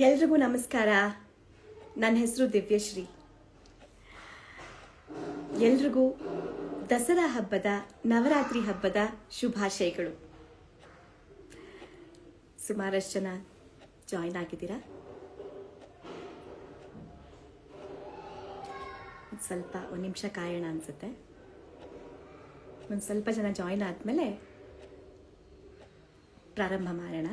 ಎಲ್ರಿಗೂ ನಮಸ್ಕಾರ. ನನ್ನ ಹೆಸರು ದಿವ್ಯಶ್ರೀ. ಎಲ್ರಿಗೂ ದಸರಾ ಹಬ್ಬದ, ನವರಾತ್ರಿ ಹಬ್ಬದ ಶುಭಾಶಯಗಳು. ಸುಮಾರಷ್ಟು ಜನ ಜಾಯಿನ್ ಆಗಿದ್ದೀರಾ? ಸ್ವಲ್ಪ, ಒಂದು ನಿಮಿಷ ಕಾಯೋಣ ಅನ್ಸುತ್ತೆ. ಒಂದು ಸ್ವಲ್ಪ ಜನ ಜಾಯಿನ್ ಆದಮೇಲೆ ಪ್ರಾರಂಭ ಮಾಡೋಣ.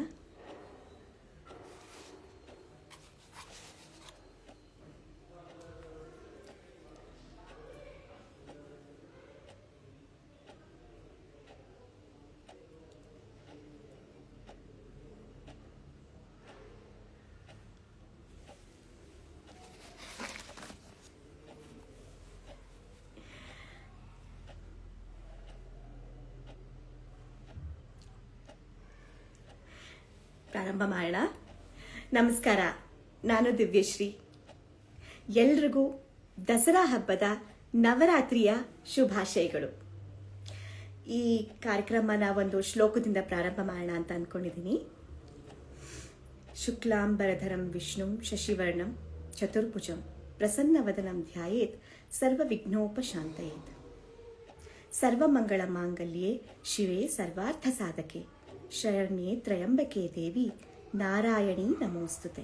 ಪ್ರಾರಂಭ ಮಾಡೋಣ. ನಮಸ್ಕಾರ, ನಾನು ದಿವ್ಯಶ್ರೀ. ಎಲ್ರಿಗೂ ದಸರಾ ಹಬ್ಬದ ನವರಾತ್ರಿಯ ಶುಭಾಶಯಗಳು. ಈ ಕಾರ್ಯಕ್ರಮನ ಒಂದು ಶ್ಲೋಕದಿಂದ ಪ್ರಾರಂಭ ಮಾಡೋಣ ಅಂತ ಅಂದ್ಕೊಂಡಿದ್ದೀನಿ ಶುಕ್ಲಾಂಬರಧರಂ ವಿಷ್ಣು ಶಶಿವರ್ಣಂ ಚತುರ್ಭುಜಂ ಪ್ರಸನ್ನವದನಂ ಧ್ಯಾಯೇತ್ ಸರ್ವ ಸರ್ವಮಂಗಳ ಮಾಂಗಲ್ಯೇ ಶಿವೆ ಸರ್ವಾರ್ಥ ಸಾಧಕೆ ಶರಣ್ಯೆ ತ್ರಯಂಬಕೆ ದೇವಿ, ನಾರಾಯಣಿ ನಮೋಸ್ತುತೆ.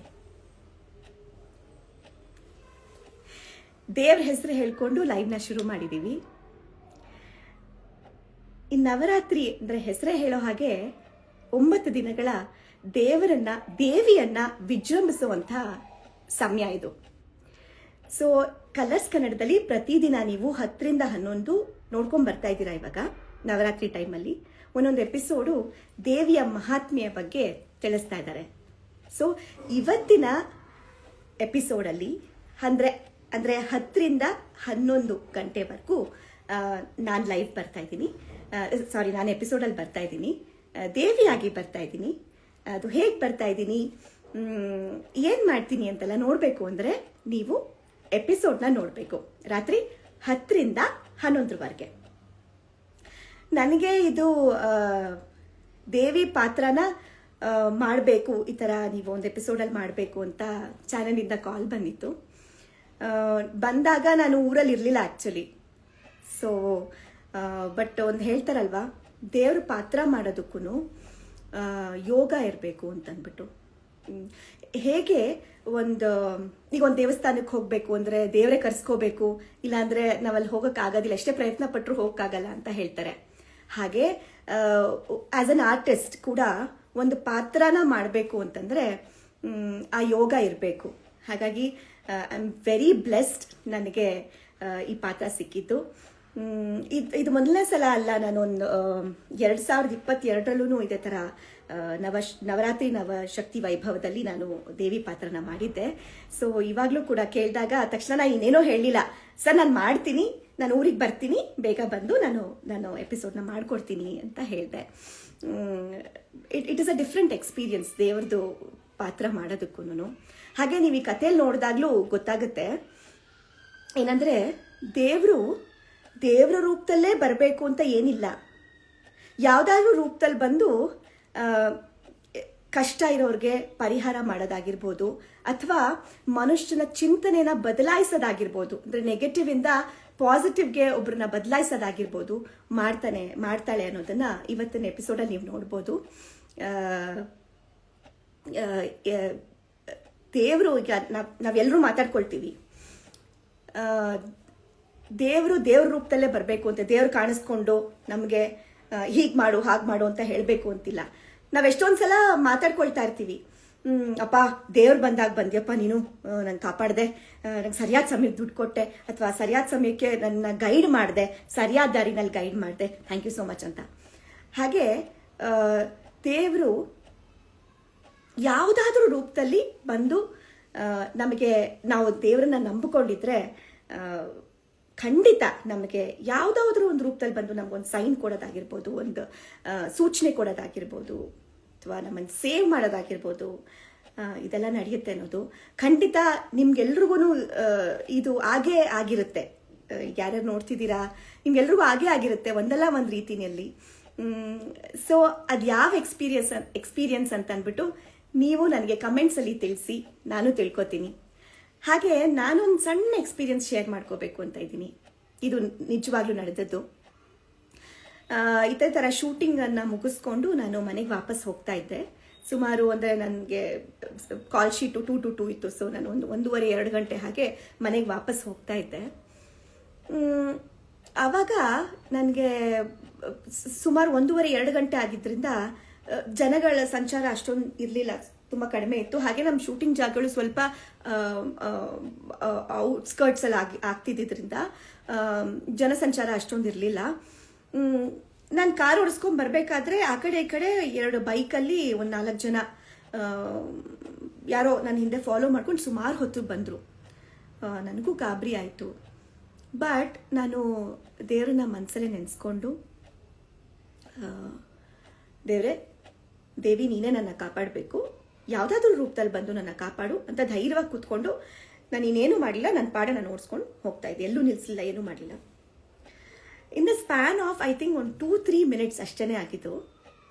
ದೇವ್ರ ಹೆಸರು ಹೇಳ್ಕೊಂಡು ಲೈವ್ನ ಶುರು ಮಾಡಿದ್ದೀವಿ ಈ ನವರಾತ್ರಿ ಅಂದರೆ ಹೆಸರೇ ಹೇಳೋ ಹಾಗೆ ಒಂಬತ್ತು ದಿನಗಳ ದೇವರನ್ನ, ದೇವಿಯನ್ನ ವಿಜೃಂಭಿಸುವಂಥ ಸಮಯ ಇದು. ಸೊ ಕಲರ್ಸ್ ಕನ್ನಡದಲ್ಲಿ ಪ್ರತಿದಿನ ನೀವು ಹತ್ತರಿಂದ ಹನ್ನೊಂದು ನೋಡ್ಕೊಂಡು ಬರ್ತಾ ಇದ್ದೀರಾ ಇವಾಗ ನವರಾತ್ರಿ ಟೈಮಲ್ಲಿ ಒಂದೊಂದು ಎಪಿಸೋಡು ದೇವಿಯ ಮಹಾತ್ಮೆಯ ಬಗ್ಗೆ ತಿಳಿಸ್ತಾ ಇದ್ದಾರೆ. ಸೊ ಇವತ್ತಿನ ಎಪಿಸೋಡಲ್ಲಿ ಅಂದರೆ ಅಂದರೆ ಹತ್ತರಿಂದ ಹನ್ನೊಂದು ಗಂಟೆವರೆಗೂ ನಾನು ಲೈವ್ ಬರ್ತಾ ಇದ್ದೀನಿ. ಸಾರಿ ನಾನು ಎಪಿಸೋಡಲ್ಲಿ ಬರ್ತಾ ಇದ್ದೀನಿ. ದೇವಿಯಾಗಿ ಬರ್ತಾ ಇದ್ದೀನಿ. ಅದು ಹೇಗೆ ಬರ್ತಾ ಇದ್ದೀನಿ? ಏನು ಮಾಡ್ತೀನಿ ಅಂತೆಲ್ಲ ನೋಡಬೇಕು ಅಂದರೆ ನೀವು ಎಪಿಸೋಡ್ನ ನೋಡಬೇಕು. ರಾತ್ರಿ ಹತ್ತರಿಂದ ಹನ್ನೊಂದರವರೆಗೆ. ನನಗೆ ಇದು ದೇವಿ ಪಾತ್ರನ ಮಾಡಬೇಕು. ಈ ಥರ ನೀವು ಒಂದು ಎಪಿಸೋಡಲ್ಲಿ ಮಾಡಬೇಕು ಅಂತ ಚಾನಲಿಂದ ಕಾಲ್ ಬಂದಿತ್ತು. ಬಂದಾಗ ನಾನು ಊರಲ್ಲಿ ಇರಲಿಲ್ಲ ಆ್ಯಕ್ಚುಲಿ ಸೊ ಬಟ್ ಒಂದು ಹೇಳ್ತಾರಲ್ವಾ, ದೇವ್ರ ಪಾತ್ರ ಮಾಡೋದಕ್ಕೂ ಯೋಗ ಇರಬೇಕು ಅಂತಂದ್ಬಿಟ್ಟು. ಹೇಗೆ ಒಂದು, ಈಗ ಒಂದು ದೇವಸ್ಥಾನಕ್ಕೆ ಹೋಗಬೇಕು ಅಂದರೆ ದೇವರೇ ಕರ್ಸ್ಕೋಬೇಕು, ಇಲ್ಲಾಂದರೆ ನಾವಲ್ಲಿ ಹೋಗೋಕ್ಕಾಗೋದಿಲ್ಲ ಎಷ್ಟೇ ಪ್ರಯತ್ನ ಪಟ್ಟರು ಹೋಗೋಕ್ಕಾಗಲ್ಲ ಅಂತ ಹೇಳ್ತಾರೆ. ಹಾಗೆ ಆ್ಯಸ್ ಅನ್ ಆರ್ಟಿಸ್ಟ್ ಕೂಡ ಒಂದು ಪಾತ್ರನ ಮಾಡಬೇಕು ಅಂತಂದರೆ ಆ ಯೋಗ ಇರಬೇಕು. ಹಾಗಾಗಿ ಐ ಆಮ್ ವೆರಿ ಬ್ಲೆಸ್ಡ್ ನನಗೆ ಈ ಪಾತ್ರ ಸಿಕ್ಕಿದ್ದು. ಇದು ಇದು ಮೊದಲನೇ ಸಲ ಅಲ್ಲ ನಾನು ಒಂದು ಎರಡು ಸಾವಿರದ ಇಪ್ಪತ್ತೆರಡರಲ್ಲೂ ಇದೇ ಥರ ನವ, ನವರಾತ್ರಿ ನವಶಕ್ತಿ ವೈಭವದಲ್ಲಿ ನಾನು ದೇವಿ ಪಾತ್ರನ ಮಾಡಿದ್ದೆ. ಸೊ ಇವಾಗಲೂ ಕೂಡ ಕೇಳಿದಾಗ ತಕ್ಷಣ ನಾನು ಇನ್ನೇನೋ ಹೇಳಲಿಲ್ಲ ಸರ್, ನಾನು ಮಾಡ್ತೀನಿ. ನಾನು ಊರಿಗೆ ಬರ್ತೀನಿ, ಬೇಗ ಬಂದು ನಾನು ನಾನು ಎಪಿಸೋಡ್ನ ಮಾಡ್ಕೊಡ್ತೀನಿ ಅಂತ ಹೇಳಿದೆ. It it is a different experience ದೇವ್ರದ್ದು ಪಾತ್ರ ಮಾಡೋದಕ್ಕೂ ಹಾಗೆ ನೀವು ಈ ಕಥೆಯಲ್ಲಿ ನೋಡಿದಾಗಲೂ ಗೊತ್ತಾಗುತ್ತೆ. ಏನಂದರೆ, ದೇವರು, ದೇವ್ರ ರೂಪದಲ್ಲೇ ಬರಬೇಕು ಅಂತ ಏನಿಲ್ಲ. ಯಾವುದಾದ್ರೂ ರೂಪದಲ್ಲಿ ಬಂದು ಕಷ್ಟ ಇರೋರಿಗೆ ಪರಿಹಾರ ಮಾಡೋದಾಗಿರ್ಬೋದು, ಅಥವಾ ಮನುಷ್ಯನ ಚಿಂತನೆನ ಬದಲಾಯಿಸೋದಾಗಿರ್ಬೋದು. ಅಂದರೆ ನೆಗೆಟಿವ್ ಇಂದ ಪಾಸಿಟಿವ್ಗೆ ಒಬ್ರನ್ನ ಬದಲಾಯಿಸೋದಾಗಿರ್ಬೋದು ಮಾಡ್ತಾನೆ, ಮಾಡ್ತಾಳೆ ಅನ್ನೋದನ್ನ ಇವತ್ತಿನ ಎಪಿಸೋಡಲ್ಲಿ ನೀವು ನೋಡ್ಬೋದು. ದೇವರು ಈಗ ನಾವು ನಾವೆಲ್ಲರೂ ಮಾತಾಡ್ಕೊಳ್ತೀವಿ. ದೇವರು ದೇವ್ರ ರೂಪದಲ್ಲೇ ಬರಬೇಕು ಅಂತ, ದೇವ್ರು ಕಾಣಿಸ್ಕೊಂಡು ನಮಗೆ ಹೀಗೆ ಮಾಡು, ಹಾಗೆ ಮಾಡು ಅಂತ ಹೇಳಬೇಕು ಅಂತಿಲ್ಲ. ನಾವು ಎಷ್ಟೊಂದು ಸಲ ಮಾತಾಡ್ಕೊಳ್ತಾ ಇರ್ತೀವಿ. ಅಪ್ಪ, ದೇವ್ರು ಬಂದಾಗ ಬಂದ್ಯಪ್ಪ, ನೀನು ನಂಗೆ ಕಾಪಾಡಿದೆ. ನಂಗೆ ಸರಿಯಾದ ಸಮಯಕ್ಕೆ ದುಡ್ಡು ಕೊಟ್ಟೆ, ಅಥವಾ ಸರಿಯಾದ ಸಮಯಕ್ಕೆ ನನ್ನ ಗೈಡ್ ಮಾಡಿದೆ, ಸರಿಯಾದ ದಾರಿನಲ್ಲಿ ಗೈಡ್ ಮಾಡಿದೆ. ಥ್ಯಾಂಕ್ ಯು ಸೋ ಮಚ್ ಅಂತ. ಹಾಗೆ ದೇವರು ಯಾವುದಾದ್ರೂ ರೂಪದಲ್ಲಿ ಬಂದು ನಮಗೆ ನಾವು ದೇವರನ್ನ ನಂಬಿಕೊಂಡಿದ್ರೆ ಖಂಡಿತ ನಮಗೆ ಯಾವುದಾದ್ರೂ ಒಂದು ರೂಪದಲ್ಲಿ ಬಂದು ನಮ್ಗೊಂದು ಸೈನ್ ಕೊಡೋದಾಗಿರ್ಬೋದು, ಒಂದು ಸೂಚನೆ ಕೊಡೋದಾಗಿರ್ಬೋದು. ಅಥವಾ ನಮ್ಮನ್ನು ಸೇವ್ ಮಾಡೋದಾಗಿರ್ಬೋದು ಇದೆಲ್ಲ ನಡೆಯುತ್ತೆ ಅನ್ನೋದು. ಖಂಡಿತ ನಿಮ್ಗೆಲ್ರಿಗೂ ಇದು ಆಗೇ ಆಗಿರುತ್ತೆ. ಯಾರ್ಯಾರು ನೋಡ್ತಿದ್ದೀರಾ? ನಿಮ್ಗೆಲ್ರಿಗೂ ಆಗೇ ಆಗಿರುತ್ತೆ, ಒಂದಲ್ಲ ಒಂದು ರೀತಿಯಲ್ಲಿ. ಸೊ ಅದು ಯಾವ ಎಕ್ಸ್ಪೀರಿಯನ್ಸ್ ಎಕ್ಸ್ಪೀರಿಯನ್ಸ್ ಅಂತ ಅಂದ್ಬಿಟ್ಟು ನೀವು ನನಗೆ ಕಮೆಂಟ್ಸಲ್ಲಿ ತಿಳಿಸಿ, ನಾನು ತಿಳ್ಕೊತೀನಿ. ಹಾಗೆ ನಾನೊಂದು ಸಣ್ಣ ಎಕ್ಸ್ಪೀರಿಯನ್ಸ್ ಶೇರ್ ಮಾಡ್ಕೋಬೇಕು ಅಂತ ಇದ್ದೀನಿ. ಇದು ನಿಜವಾಗ್ಲೂ ನಡೆದದ್ದು. ಇದೇ ಥರ ಶೂಟಿಂಗನ್ನು ಮುಗಿಸ್ಕೊಂಡು ನಾನು ಮನೆಗೆ ವಾಪಸ್ ಹೋಗ್ತಾ ಇದ್ದೆ. ಸುಮಾರು ಅಂದರೆ ನನಗೆ call sheet two to two ಇತ್ತು. ಸೊ ನಾನು ಒಂದು ಒಂದೂವರೆ, ಎರಡು ಗಂಟೆ ಹಾಗೆ ಮನೆಗೆ ವಾಪಸ್ ಹೋಗ್ತಾ ಇದ್ದೆ. ಆವಾಗ ನನಗೆ ಸುಮಾರು ಒಂದೂವರೆ, ಎರಡು ಗಂಟೆ ಆಗಿದ್ದರಿಂದ ಜನಗಳ ಸಂಚಾರ ಅಷ್ಟೊಂದು ಇರಲಿಲ್ಲ. ತುಂಬ ಕಡಿಮೆ ಇತ್ತು. ಹಾಗೆ ನಮ್ಮ ಶೂಟಿಂಗ್ ಜಾಗಗಳು ಸ್ವಲ್ಪ ಔಟ್ಸ್ಕರ್ಟ್ಸ್ ಅಲ್ಲಿ ಆಗಿ ಆಗ್ತಿದ್ದರಿಂದ ಜನಸಂಚಾರ ಅಷ್ಟೊಂದು ಇರಲಿಲ್ಲ. ನಾನು ಕಾರ್ ಓಡಿಸ್ಕೊಂಡು ಬರಬೇಕಾದ್ರೆ ಆ ಕಡೆ ಈ ಕಡೆ ಎರಡು ಬೈಕಲ್ಲಿ ಒಂದು ನಾಲ್ಕು ಜನ ಯಾರೋ ನನ್ನ ಹಿಂದೆ ಫಾಲೋ ಮಾಡ್ಕೊಂಡು ಸುಮಾರು ಹೊತ್ತು ಬಂದರು. ನನಗೂ ಗಾಬರಿ ಆಯಿತು. ಬಟ್ ನಾನು ದೇವ್ರನ್ನ ಮನಸ್ಸಲ್ಲೇ ನೆನೆಸ್ಕೊಂಡು ದೇವರೇ, ದೇವಿ ನೀನೇ ನನ್ನ ಕಾಪಾಡಬೇಕು. ಯಾವುದಾದ್ರೂ ರೂಪದಲ್ಲಿ ಬಂದು ನನ್ನ ಕಾಪಾಡು ಅಂತ ಧೈರ್ಯವಾಗಿ ಕೂತ್ಕೊಂಡು ನಾನು ಇನ್ನೇನು ಮಾಡಲಿಲ್ಲ ನನ್ನ ಪಾಡ ನಾನು ಓಡಿಸ್ಕೊಂಡು ಹೋಗ್ತಾ ಇದ್ದೆ. ಎಲ್ಲೂ ನಿಲ್ಲಿಸಲಿಲ್ಲ ಏನೂ ಮಾಡಲಿಲ್ಲ in the span of I think ಒಂದು ಟೂ ತ್ರೀ ಮಿನಿಟ್ಸ್ ಅಷ್ಟೇ ಆಗಿತ್ತು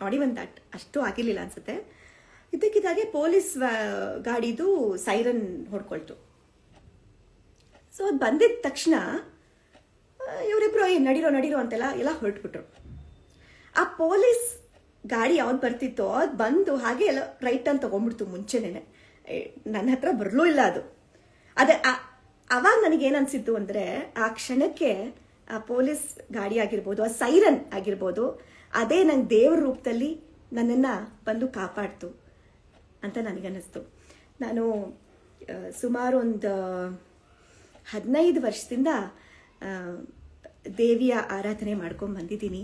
ನೋಡಿ ಇವನ್ ದಟ್ ಅಷ್ಟು ಆಗಿರಲಿಲ್ಲ ಅನ್ಸುತ್ತೆ. ಇದಕ್ಕಿದ್ದಾಗೆ ಪೊಲೀಸ್ ಗಾಡಿದು ಸೈರನ್ ಹೊಡ್ಕೊಳ್ತು. ಸೊ ಅದು ಬಂದಿದ್ದ ತಕ್ಷಣ ಇವರಿಬ್ರು, ಏ, ನಡಿರೋ ನಡಿರೋ ಅಂತೆಲ್ಲ, ಎಲ್ಲ ಹೊರಟ್ಬಿಟ್ರು. ಆ ಪೊಲೀಸ್ ಗಾಡಿ ಯಾವ್ದು ಬರ್ತಿತ್ತೋ, ಅದು ಬಂದು ಹಾಗೆ ಎಲ್ಲ ರೈಟ್ ಅಂತ ತಗೊಂಡ್ಬಿಡ್ತು ಮುಂಚೆನೆ ನನ್ನ ಹತ್ರ ಬರಲೂ ಇಲ್ಲ ಅದು. ಅದೇ ಅವಾಗ ನನಗೇನು ಅನ್ಸಿತ್ತು ಅಂದರೆ, ಆ ಕ್ಷಣಕ್ಕೆ ಆ ಪೊಲೀಸ್ ಗಾಡಿ ಆಗಿರ್ಬೋದು, ಆ ಸೈರನ್ ಆಗಿರ್ಬೋದು, ಅದೇ ನನ್ನ ದೇವ್ರ ರೂಪದಲ್ಲಿ ನನ್ನನ್ನು ಬಂದು ಕಾಪಾಡ್ತು ಅಂತ ನನಗನ್ನಿಸ್ತು. ನಾನು ಸುಮಾರು ಒಂದು ಹದಿನೈದು ವರ್ಷದಿಂದ ದೇವಿಯ ಆರಾಧನೆ ಮಾಡ್ಕೊಂಡು ಬಂದಿದ್ದೀನಿ.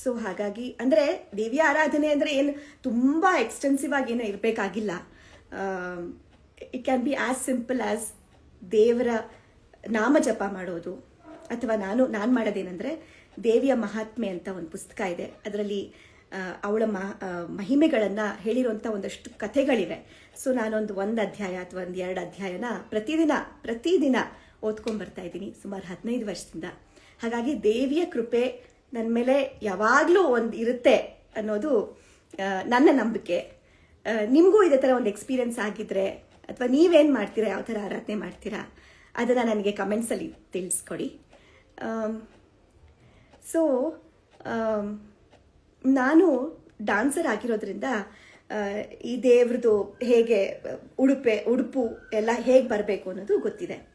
ಸೊ ಹಾಗಾಗಿ, ಅಂದರೆ ದೇವಿಯ ಆರಾಧನೆ ಅಂದರೆ ಏನು ತುಂಬ ಎಕ್ಸ್ಟೆನ್ಸಿವ್ ಆಗಿ ಏನೋ ಇರಬೇಕಾಗಿಲ್ಲ. It can be as simple as ದೇವರ ನಾಮ ಜಪ ಮಾಡೋದು, ಅಥವಾ ನಾನು ನಾನು ಮಾಡೋದೇನೆಂದರೆ ದೇವಿಯ ಮಹಾತ್ಮೆ ಅಂತ ಒಂದು ಪುಸ್ತಕ ಇದೆ. ಅದರಲ್ಲಿ ಅವಳ ಮಹ ಮಹಿಮೆಗಳನ್ನು ಹೇಳಿರುವಂಥ ಒಂದಷ್ಟು ಕಥೆಗಳಿವೆ. ಸೊ ನಾನೊಂದು ಒಂದು ಅಧ್ಯಾಯ ಅಥವಾ ಒಂದು ಎರಡು ಅಧ್ಯಾಯನ ಪ್ರತಿದಿನ ಪ್ರತಿದಿನ ಓದ್ಕೊಂಡ್ಬರ್ತಾ ಇದ್ದೀನಿ, ಸುಮಾರು ಹದಿನೈದು ವರ್ಷದಿಂದ. ಹಾಗಾಗಿ ದೇವಿಯ ಕೃಪೆ ನನ್ನ ಮೇಲೆ ಯಾವಾಗಲೂ ಒಂದು ಇರುತ್ತೆ ಅನ್ನೋದು ನನ್ನ ನಂಬಿಕೆ. ನಿಮಗೂ ಇದೇ ಥರ ಒಂದು ಎಕ್ಸ್ಪೀರಿಯೆನ್ಸ್ ಆಗಿದ್ರೆ, ಅಥವಾ ನೀವೇನು ಮಾಡ್ತೀರಾ, ಯಾವ ಥರ ಆರಾಧನೆ ಮಾಡ್ತೀರಾ ಅದನ್ನು ನನಗೆ ಕಮೆಂಟ್ಸಲ್ಲಿ ತಿಳಿಸ್ಕೊಡಿ. ಸೊ ನಾನು ಡಾನ್ಸರ್ ಆಗಿರೋದ್ರಿಂದ ಈ ದೇವ್ರದ್ದು ಹೇಗೆ ಉಡುಪೆ, ಉಡುಪು ಎಲ್ಲ ಹೇಗೆ ಬರಬೇಕು ಅನ್ನೋದು ಗೊತ್ತಿದೆ.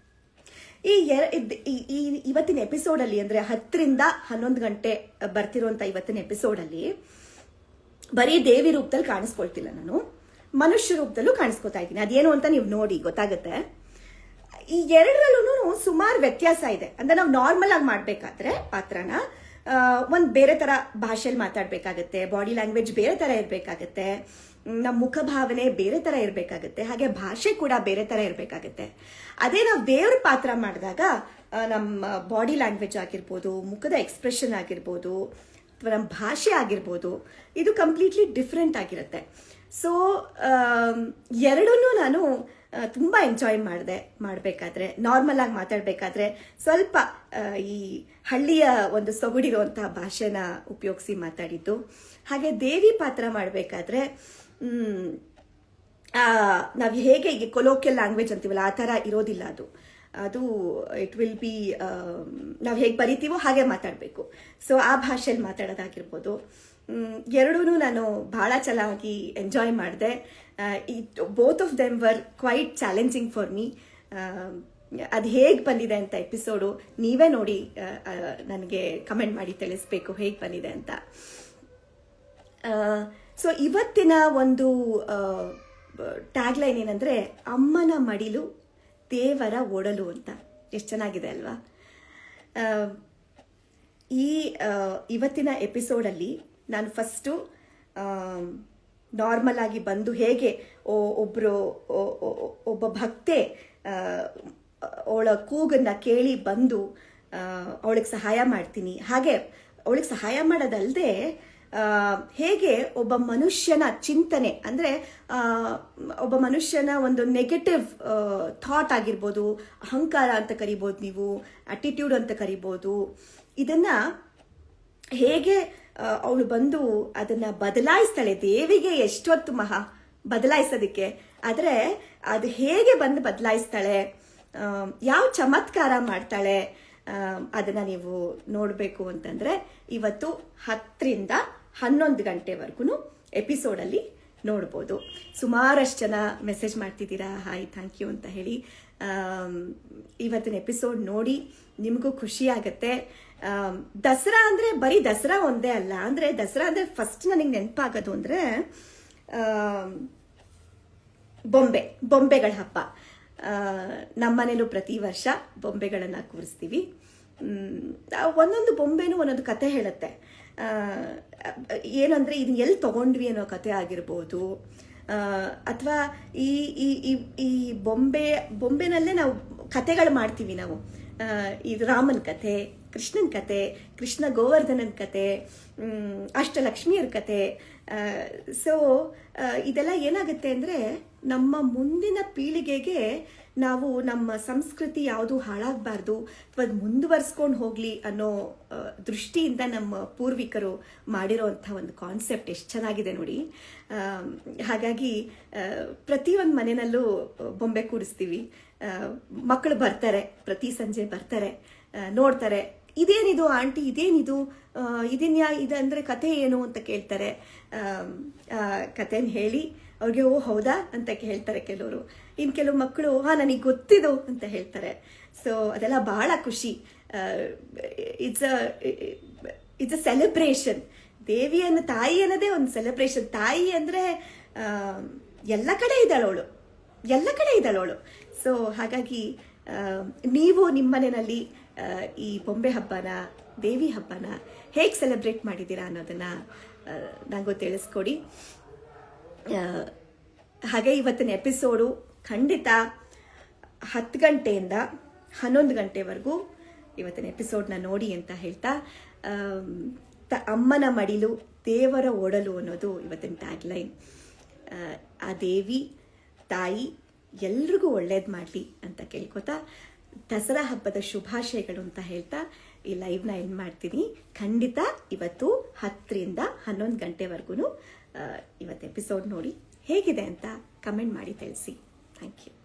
ಈ ಎರ ಈ- ಇವತ್ತಿನ ಎಪಿಸೋಡಲ್ಲಿ ಅಂದರೆ ಹತ್ತರಿಂದ ಹನ್ನೊಂದು ಗಂಟೆ ಬರ್ತಿರುವಂಥ ಇವತ್ತಿನ ಎಪಿಸೋಡಲ್ಲಿ ಬರೀ ದೇವಿ ರೂಪದಲ್ಲಿ ಕಾಣಿಸ್ಕೊಳ್ತಿಲ್ಲ ನಾನು. ಮನುಷ್ಯ ರೂಪದಲ್ಲೂ ಕಾಣಿಸ್ಕೊತಾ ಇದ್ದೀನಿ. ಅದೇನು ಅಂತ ನೀವು ನೋಡಿ, ಗೊತ್ತಾಗುತ್ತೆ. ಈ ಎರಡರಲ್ಲೂ ಸುಮಾರು ವ್ಯತ್ಯಾಸ ಇದೆ. ಅಂದ್ರೆ ನಾವು ನಾರ್ಮಲ್ ಆಗಿ ಮಾಡ್ಬೇಕಾದ್ರೆ ಪಾತ್ರನ ಒಂದು ಬೇರೆ ತರ ಭಾಷೆಯಲ್ಲಿ ಮಾತಾಡ್ಬೇಕಾಗತ್ತೆ ಬಾಡಿ ಲ್ಯಾಂಗ್ವೇಜ್ ಬೇರೆ ತರ ಇರಬೇಕಾಗತ್ತೆ ನಮ್ಮ ಮುಖಭಾವನೆ ಬೇರೆ ತರ ಇರಬೇಕಾಗತ್ತೆ, ಹಾಗೆ ಭಾಷೆ ಕೂಡ ಬೇರೆ ತರ ಇರಬೇಕಾಗತ್ತೆ. ಅದೇ ನಾವು ದೇವ್ರ ಪಾತ್ರ ಮಾಡಿದಾಗ ನಮ್ಮ ಬಾಡಿ ಲ್ಯಾಂಗ್ವೇಜ್ ಆಗಿರ್ಬೋದು, ಮುಖದ ಎಕ್ಸ್ಪ್ರೆಷನ್ ಆಗಿರ್ಬೋದು ಅಥವಾ ನಮ್ಮ ಭಾಷೆ ಆಗಿರ್ಬೋದು, ಇದು ಕಂಪ್ಲೀಟ್ಲಿ ಡಿಫ್ರೆಂಟ್ ಆಗಿರುತ್ತೆ. ಸೊ ಎರಡನ್ನೂ ನಾನು ತುಂಬ ಎಂಜಾಯ್ ಮಾಡಿದೆ, ಮಾಡಬೇಕಾದ್ರೆ. ನಾರ್ಮಲ್ ಆಗಿ ಮಾತಾಡಬೇಕಾದ್ರೆ ಸ್ವಲ್ಪ ಈ ಹಳ್ಳಿಯ ಒಂದು ಸೊಗಡಿರುವಂತಹ ಭಾಷೆನ ಉಪಯೋಗಿಸಿ ಮಾತಾಡಿದ್ದು. ಹಾಗೆ ದೇವಿ ಪಾತ್ರ ಮಾಡಬೇಕಾದ್ರೆ ನಾವು ಹೇಗೆ ಈಗ ಕೊಲೋಕಿಯಲ್ ಲ್ಯಾಂಗ್ವೇಜ್ ಅಂತೀವಲ್ಲ, ಆ ಥರ ಇರೋದಿಲ್ಲ ಅದು. ಅದು ಇಟ್ ವಿಲ್ ಬಿ ನಾವು ಹೇಗೆ ಬರಿತೀವೋ ಹಾಗೆ ಮಾತಾಡಬೇಕು. ಸೊ ಆ ಭಾಷೆಯಲ್ಲಿ ಮಾತಾಡೋದಾಗಿರ್ಬೋದು. ಎರಡೂ ನಾನು ಭಾಳ ಚೆನ್ನಾಗಿ ಎಂಜಾಯ್ ಮಾಡಿದೆ. Both of them were quite challenging for me ಅದು ಹೇಗೆ ಬಂದಿದೆ ಅಂತ ಎಪಿಸೋಡು ನೀವೇ ನೋಡಿ ನನಗೆ ಕಮೆಂಟ್ ಮಾಡಿ ತಿಳಿಸ್ಬೇಕು ಹೇಗೆ ಬಂದಿದೆ ಅಂತ. ಸೊ ಇವತ್ತಿನ ಒಂದು ಟ್ಯಾಗ್ಲೈನ್ ಏನಂದರೆ ಅಮ್ಮನ ಮಡಿಲು ದೇವರ ಓಡಲು ಅಂತ. ಎಷ್ಟು ಚೆನ್ನಾಗಿದೆ ಅಲ್ವಾ? ಈ ಇವತ್ತಿನ ಎಪಿಸೋಡಲ್ಲಿ ನಾನು ಫಸ್ಟು ನಾರ್ಮಲ್ ಆಗಿ ಬಂದು ಹೇಗೆ ಓ- ಒಬ್ರು ಒ- ಒ- ಒಬ್ಬ ಭಕ್ತೆ ಅವಳ ಕೂಗನ್ನ ಕೇಳಿ ಬಂದು ಅವಳಿಗೆ ಸಹಾಯ ಮಾಡ್ತೀನಿ. ಹಾಗೆ ಅವಳಿಗೆ ಸಹಾಯ ಮಾಡೋದಲ್ಲದೆ ಹೇಗೆ ಒಬ್ಬ ಮನುಷ್ಯನ ಚಿಂತನೆ, ಅಂದರೆ ಒಬ್ಬ ಮನುಷ್ಯನ ಒಂದು ನೆಗೆಟಿವ್ ಥಾಟ್ ಆಗಿರ್ಬೋದು, ಅಹಂಕಾರ ಅಂತ ಕರಿಬೋದು ನೀವು ಅಟಿಟ್ಯೂಡ್ ಅಂತ ಕರಿಬೋದು, ಇದನ್ನು ಹೇಗೆ ಅವಳು ಬಂದು ಅದನ್ನ ಬದಲಾಯಿಸ್ತಾಳೆ. ದೇವಿಗೆ ಎಷ್ಟೊತ್ತು ಮಹಾ ಬದಲಾಯಿಸೋದಕ್ಕೆ. ಆದರೆ ಅದು ಹೇಗೆ ಬಂದು ಬದಲಾಯಿಸ್ತಾಳೆ ಯಾವ ಚಮತ್ಕಾರ ಮಾಡ್ತಾಳೆ ಅದನ್ನು ನೀವು ನೋಡಬೇಕು ಅಂತಂದ್ರೆ ಇವತ್ತು ಹತ್ತರಿಂದ ಹನ್ನೊಂದು ಗಂಟೆವರೆಗೂ ಎಪಿಸೋಡಲ್ಲಿ ನೋಡ್ಬೋದು. ಸುಮಾರಷ್ಟು ಜನ ಮೆಸೇಜ್ ಮಾಡ್ತಿದ್ದೀರಾ? ಹಾಯ್ ಥ್ಯಾಂಕ್ ಯು ಅಂತ ಹೇಳಿ. ಇವತ್ತಿನ ಎಪಿಸೋಡ್ ನೋಡಿ ನಿಮಗೂ ಖುಷಿ ಆಗುತ್ತೆ. ದಸರಾ ಅಂದರೆ ಬರೀ ದಸರಾ ಒಂದೇ ಅಲ್ಲ. ಅಂದರೆ ದಸರಾ ಅಂದರೆ ಫಸ್ಟ್ ನನಗೆ ನೆನಪಾಗೋದು ಅಂದರೆ ಬೊಂಬೆ, ಬೊಂಬೆಗಳ ಹಬ್ಬ. ನಮ್ಮನೇಲೂ ಪ್ರತಿ ವರ್ಷ ಬೊಂಬೆಗಳನ್ನು ಕೂರಿಸ್ತೀವಿ. ಒಂದೊಂದು ಬೊಂಬೆನೂ ಒಂದೊಂದು ಕತೆ ಹೇಳುತ್ತೆ. ಏನಂದ್ರೆ ಇದನ್ನ ಎಲ್ಲಿ ತಗೊಂಡ್ವಿ ಅನ್ನೋ ಕತೆ ಆಗಿರ್ಬೋದು. ಅಥವಾ ಈ ಈ, ಈ- ಬೊಂಬೆ, ಬೊಂಬೆನಲ್ಲೇ ನಾವು ಕತೆಗಳು ಮಾಡ್ತೀವಿ ನಾವು. ಇದು ರಾಮನ ಕತೆ, ಕೃಷ್ಣನ ಕತೆ, ಕೃಷ್ಣ ಗೋವರ್ಧನನ ಕತೆ ಅಷ್ಟ ಅಷ್ಟಲಕ್ಷ್ಮಿಯರ ಕತೆ ಸೊ ಇದೆಲ್ಲ ಏನಾಗುತ್ತೆ ಅಂದರೆ ನಮ್ಮ ಮುಂದಿನ ಪೀಳಿಗೆಗೆ ನಾವು ನಮ್ಮ ಸಂಸ್ಕೃತಿ ಯಾವುದು ಹಾಳಾಗಬಾರ್ದು ಅಥವಾ ಮುಂದುವರ್ಸ್ಕೊಂಡು ಹೋಗಲಿ ಅನ್ನೋ ದೃಷ್ಟಿಯಿಂದ ನಮ್ಮ ಪೂರ್ವಿಕರು ಮಾಡಿರೋವಂಥ ಒಂದು ಕಾನ್ಸೆಪ್ಟ್ ಎಷ್ಟು ಚೆನ್ನಾಗಿದೆ ನೋಡಿ. ಹಾಗಾಗಿ ಪ್ರತಿಯೊಂದು ಮನೆಯಲ್ಲೂ ಬೊಂಬೆ ಕೂಡಿಸ್ತೀವಿ ಮಕ್ಕಳು ಬರ್ತಾರೆ, ಪ್ರತಿ ಸಂಜೆ ಬರ್ತಾರೆ ನೋಡ್ತಾರೆ. ಇದೇನಿದು ಆಂಟಿ, ಇದೇನಿದು ಇದನ್ಯಾ, ಇದಂದ್ರೆ ಕತೆ ಏನು ಅಂತ ಕೇಳ್ತಾರೆ. ಕತೆನ ಹೇಳಿ ಅವ್ರಿಗೆ, ಓ, ಹೌದಾ? ಅಂತ ಹೇಳ್ತಾರೆ ಕೆಲವರು. ಇನ್ನು ಕೆಲವು ಮಕ್ಕಳು ಹಾ, ನನಗೆ ಗೊತ್ತಿದೋ ಅಂತ ಹೇಳ್ತಾರೆ. ಸೊ ಅದೆಲ್ಲ ಬಹಳ ಖುಷಿ. It's a it's a celebration ದೇವಿಯನ್ನು, ತಾಯಿ ಅನ್ನೋದೇ ಒಂದು ಸೆಲೆಬ್ರೇಷನ್ ತಾಯಿ ಅಂದರೆ ಎಲ್ಲ ಕಡೆ ಇದ್ದಾಳವಳು ಎಲ್ಲ ಕಡೆ ಇದ್ದಾಳವಳು ಸೊ ಹಾಗಾಗಿ ನೀವು ನಿಮ್ಮ ಮನೆಯಲ್ಲಿ ಈ ಬೊಂಬೆ ಹಬ್ಬನ, ದೇವಿ ಹಬ್ಬನ ಹೇಗೆ ಸೆಲೆಬ್ರೇಟ್ ಮಾಡಿದ್ದೀರಾ ಅನ್ನೋದನ್ನ ನನಗೂ ತಿಳಿಸ್ಕೊಡಿ. ಹಾಗೆ ಇವತ್ತಿನ ಎಪಿಸೋಡು ಖಂಡಿತ ಹತ್ತು ಗಂಟೆಯಿಂದ ಹನ್ನೊಂದು ಗಂಟೆವರೆಗೂ ಇವತ್ತಿನ ಎಪಿಸೋಡ್ನ ನೋಡಿ ಅಂತ ಹೇಳ್ತಾ ತ, ಅಮ್ಮನ ಮಡಿಲು, ದೇವರ ಓಡಲು ಅನ್ನೋದು ಇವತ್ತಿನ ಟ್ಯಾಗ್ಲೈನ್ ಆ ದೇವಿ, ತಾಯಿ, ಎಲ್ರಿಗೂ ಒಳ್ಳೇದು ಮಾಡಲಿ ಅಂತ ಕೇಳ್ಕೊತಾ, ದಸರಾ ಹಬ್ಬದ ಶುಭಾಶಯಗಳು ಅಂತ ಹೇಳ್ತಾ ಈ ಲೈವ್ನ ಎಂಡ್ ಮಾಡ್ತೀನಿ. ಖಂಡಿತ ಇವತ್ತು ಹತ್ತರಿಂದ ಹನ್ನೊಂದು ಗಂಟೆವರೆಗೂ ಇವತ್ತು ಎಪಿಸೋಡ್ ನೋಡಿ ಹೇಗಿದೆ ಅಂತ ಕಮೆಂಟ್ ಮಾಡಿ ತಿಳಿಸಿ. Thank you